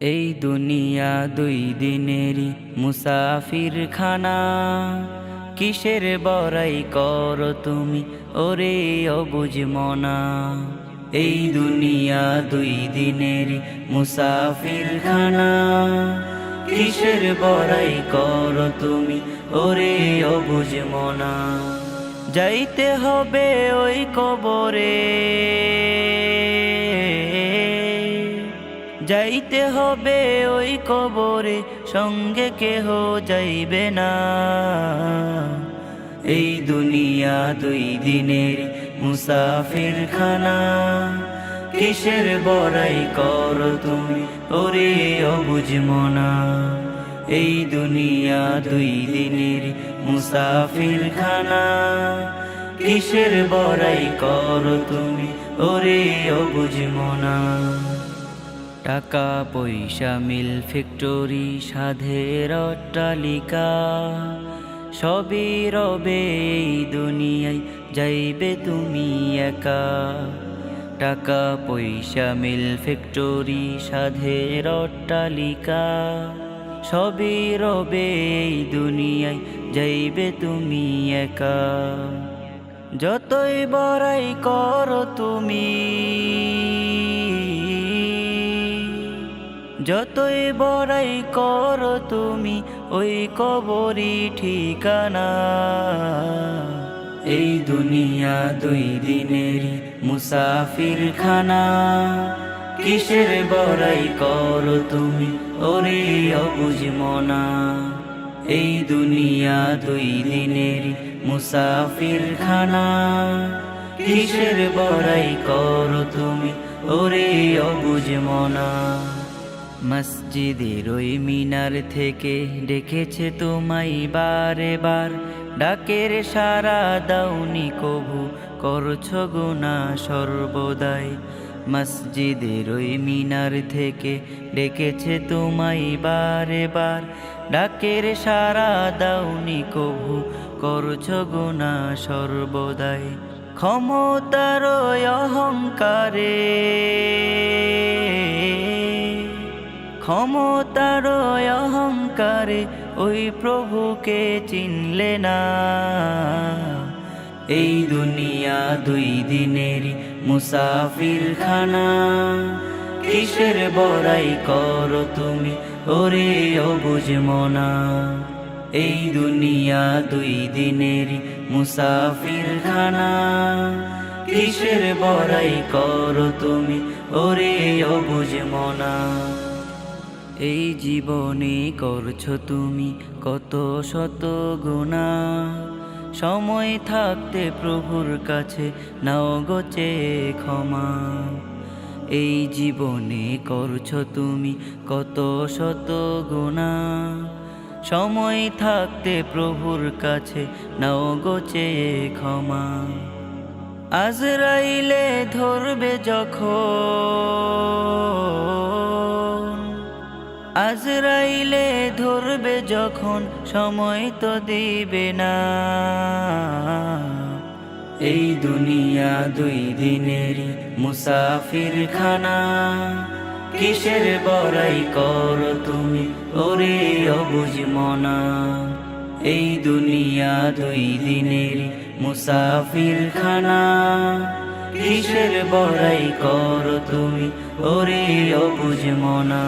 এই দুনিয়া দুই দিনেরই মুসাফির খানা কিসের বড়াই কর তুমি ওরে অবুঝ মনা। এই দুনিয়া দুই দিনেরই মুসাফির খানা কিসের বড়াই কর তুমি ওরে অবুঝ মনা। যাইতে হবে ওই কবরে। যাইতে হবে ওই কবরে, সঙ্গে কেহ যাইবে না। এই দুনিয়া দুই দিনের মুসাফির খানা কিসের বড়াই কর তুমি ওরে অবুঝ মনা। এই দুনিয়া দুই দিনের মুসাফির খানা কিসের বড়াই কর তুমি ওরে অবুঝ মনা। টাকা, পয়সা, মিল, ফ্যাক্টরি, সাধের অট্টালিকা। সবই রবে এই দুনিয়ায়, যাইবে তুমি একা। টাকা, পয়সা, মিল, ফ্যাক্টরি, সাধের অট্টালিকা। সবই রবে এই দুনিয়ায়, যাইবে তুমি একা। যতই বড়াই করো তুমি যতই বড়াই করো তুমি, ওই কবরি ঠিকানা। এই দুনিয়া দুই দিনের মুসাফির খানা কিসের বড়াই করো তুমি, ওরে অবুঝ মনা। এই দুনিয়া দুই দিনের মুসাফির খানা কিসের বড়াই করো তুমি, ওরে অবুঝ মনা। মসজিদের ওই মিনার থেকে ডেকেছে তোমায় বারে বার ডাকের সারা দাউনি কবু করছ গুণা সর্বদাই। মসজিদের ওই মিনার থেকে ডেকেছে তোমায় বারে বার ডাকের সারা দাউনি কবু করছ গুণা সর্বদাই। ক্ষমতার অহংকারে ক্ষমতার অহংকারে ওই প্রভুকে চিনলে না। এই দুনিয়া দুই দিনের মুসাফির খানা কিসের বড়াই করো তুমি ওরে অবুঝ মনা। এই দুনিয়া দুই দিনের মুসাফির খানা কিসের বড়াই করো তুমি ওরে অবুঝ মনা। এই জীবনে করছ তুমি কত শত গুণা। সময় থাকতে প্রভুর কাছে নাও গোচে ক্ষমা। এই জীবনে করছ তুমি কত শত গুণা। সময় থাকতে প্রভুর কাছে নাও গোচে ক্ষমা। আজরাইলে ধরবে যখন আজরাইলে ধরবে যখন সময় তো দিবে না। এই দুনিয়া দুই দিনের মুসাফির খানা কিসের বড়াই করো তুমি ওরে অবুজ মনা। এই দুনিয়া দুই দিনের মুসাফির খানা কিসের বড়াই করো তুমি ওরে অবুজ মনা।